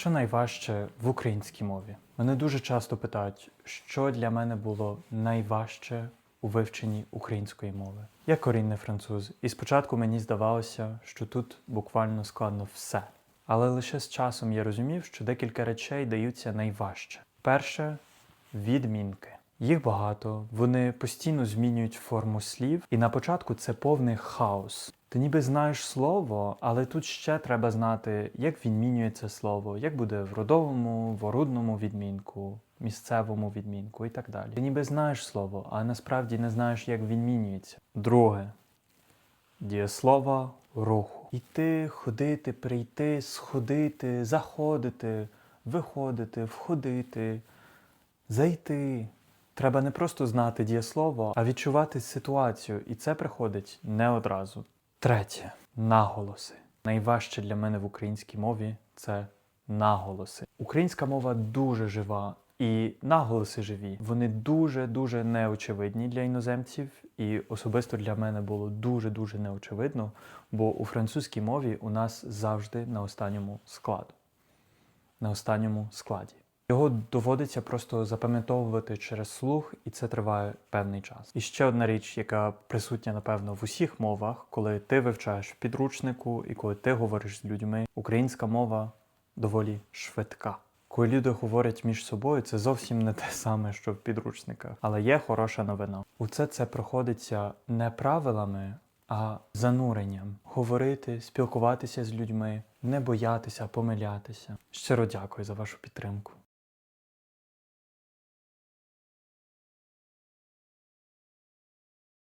що найважче в українській мові? Мене дуже часто питають, що для мене було найважче у вивченні української мови. Я корінний француз, і спочатку мені здавалося, що тут буквально складно все. Але лише з часом я розумів, що декілька речей даються найважче. Перше відмінки. Їх багато, вони постійно змінюють форму слів, і на початку це повний хаос. Ти ніби знаєш слово, але тут ще треба знати, як відмінюється слово, як буде в родовому, в орудному відмінку, місцевому відмінку і так далі. Ти ніби знаєш слово, а насправді не знаєш, як відмінюється. Друге дієслова руху. Іти, ходити, прийти, сходити, заходити, виходити, входити, зайти. Треба не просто знати дієслово, а відчувати ситуацію, і це приходить не одразу. Третє наголоси. Найважче для мене в українській мові це наголоси. Українська мова дуже жива, і наголоси живі. Вони дуже дуже неочевидні для іноземців, і особисто для мене було дуже дуже неочевидно, бо у французькій мові у нас завжди на останньому складу. На останньому складі. Його доводиться просто запам'ятовувати через слух, і це триває певний час. І ще одна річ, яка присутня, напевно, в усіх мовах, коли ти вивчаєш підручнику і коли ти говориш з людьми, українська мова доволі швидка. Коли люди говорять між собою, це зовсім не те саме, що в підручниках. Але є хороша новина. Усе це проходиться не правилами, а зануренням. Говорити, спілкуватися з людьми, не боятися, помилятися. Щиро дякую за вашу підтримку.